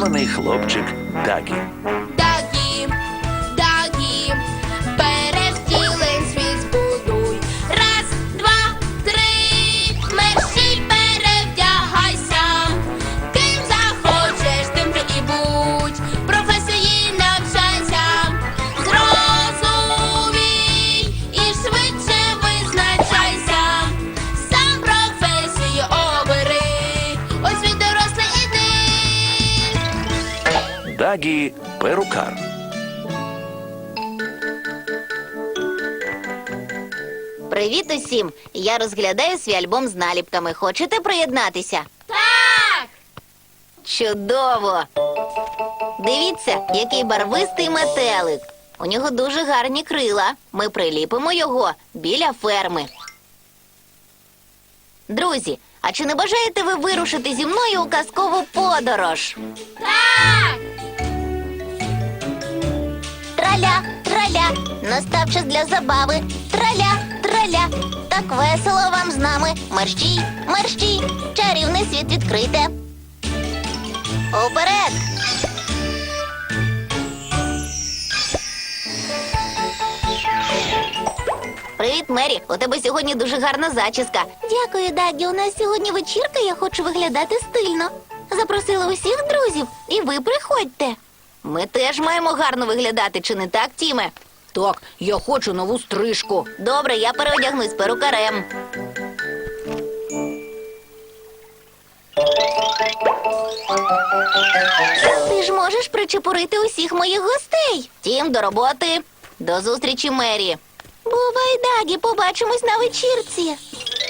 здивований хлопчик. Дагі, Дагі перукар. Привіт усім! Я розглядаю свій альбом з наліпками. Хочете приєднатися? Так! Чудово! Дивіться, який барвистий метелик. У нього дуже гарні крила. Ми приліпимо його біля ферми. Друзі, а чи не бажаєте ви вирушити зі мною у казкову подорож? Так! Траля, траля, настав час для забави. Траля, траля, так весело вам з нами. Мерщій, мерщій, чарівний світ відкрите. Уперед! Привіт, Мері. У тебе сьогодні дуже гарна зачіска. Дякую, Дагі. У нас сьогодні вечірка, я хочу виглядати стильно. Запросила усіх друзів, і ви приходьте. Ми теж маємо гарно виглядати, чи не так, Тіме? Так, я хочу нову стрижку. Добре, я переодягнусь перукарем. Ти ж можеш причепурити усіх моїх гостей. Тім, до роботи. До зустрічі, Мері. Бувай, Дагі, побачимось на вечірці.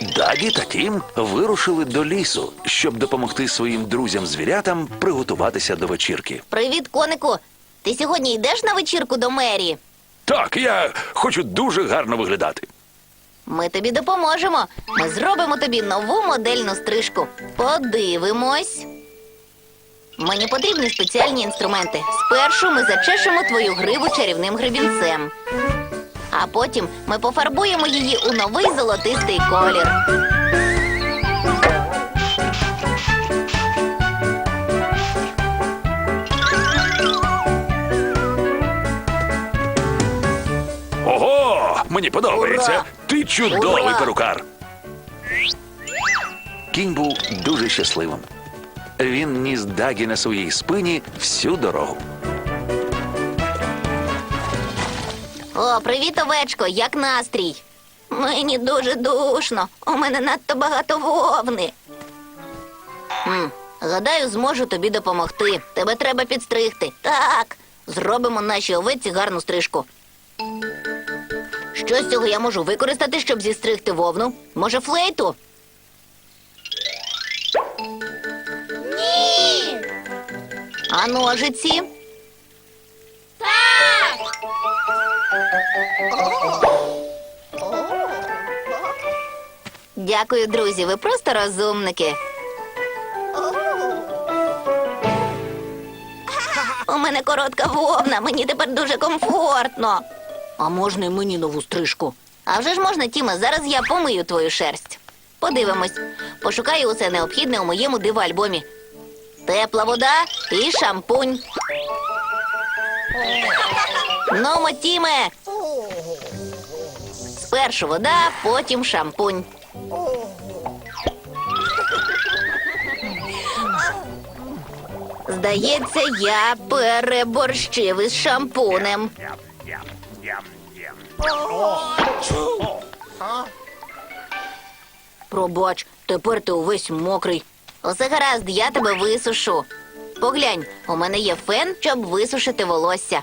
Дагі та Тім вирушили до лісу, щоб допомогти своїм друзям-звірятам приготуватися до вечірки. Привіт, конику. Ти сьогодні йдеш на вечірку до Мері? Так, я хочу дуже гарно виглядати. Ми тобі допоможемо. Ми зробимо тобі нову модельну стрижку. Подивимось. Мені потрібні спеціальні інструменти. Спершу ми зачешемо твою гриву чарівним гребінцем. А потім ми пофарбуємо її у новий золотистий колір. Ого, мені подобається. Ура! Ти чудовий Ура! перукар. Кінь був дуже щасливим. Він ніс Дагі на своїй спині всю дорогу. О, привіт, овечко, як настрій? Мені дуже душно. У мене надто багато вовни. Хм, гадаю, зможу тобі допомогти. Тебе треба підстригти. Так, зробимо нашій овеці гарну стрижку. Що з цього я можу використати, щоб зістригти вовну? Може, флейту? Ні! А ножиці? Дякую, друзі. Ви просто розумники. У мене коротка вовна, мені тепер дуже комфортно. А можна й мені нову стрижку? А вже ж можна, Тіма, зараз я помию твою шерсть. Подивимось. Пошукаю усе необхідне у моєму дивальбомі. Тепла вода і шампунь. Номо, Тіме. Спершу вода, потім шампунь. Здається, я переборщив із шампунем. Пробач, тепер ти увесь мокрий. Усе гаразд, я тебе висушу. Поглянь, у мене є фен, щоб висушити волосся.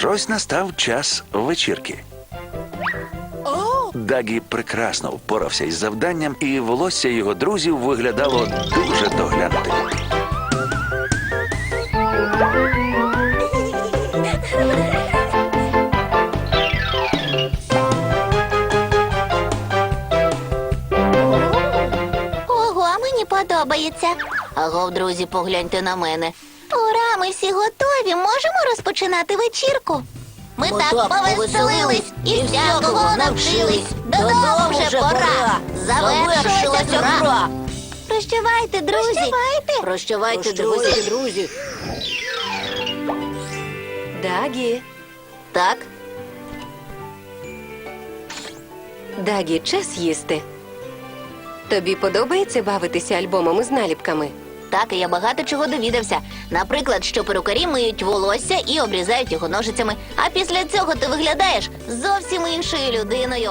Аж ось настав час вечірки. Дагі прекрасно впорався із завданням, і волосся його друзів виглядало дуже доглянутим. Ого, мені подобається. Агов, друзі, погляньте на мене. Ми всі готові. Можемо розпочинати вечірку. Ми так повеселились і всякого навчились. Додому вже пора. Завершилась гра. Прощавайте, друзі. Прощавайте, друзі. друзі. Дагі, Так, Дагі, час їсти. Тобі подобається бавитися альбомами з наліпками? Так, і я багато чого довідався. Наприклад, що перукарі миють волосся і обрізають його ножицями. А після цього ти виглядаєш зовсім іншою людиною.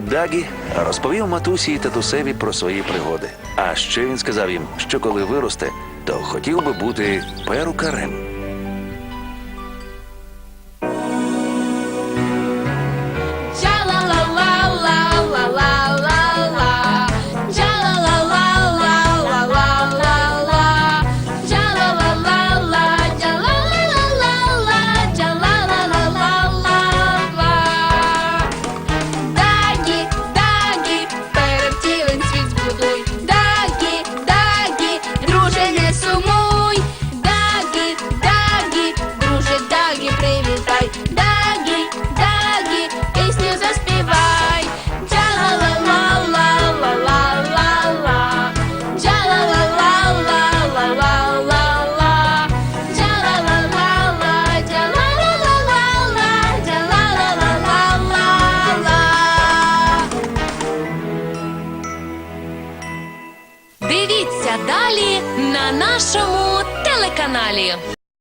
Дагі розповів матусі і татусеві про свої пригоди. А ще він сказав їм, що коли виросте, то хотів би бути перукарем. Нашому телеканалі.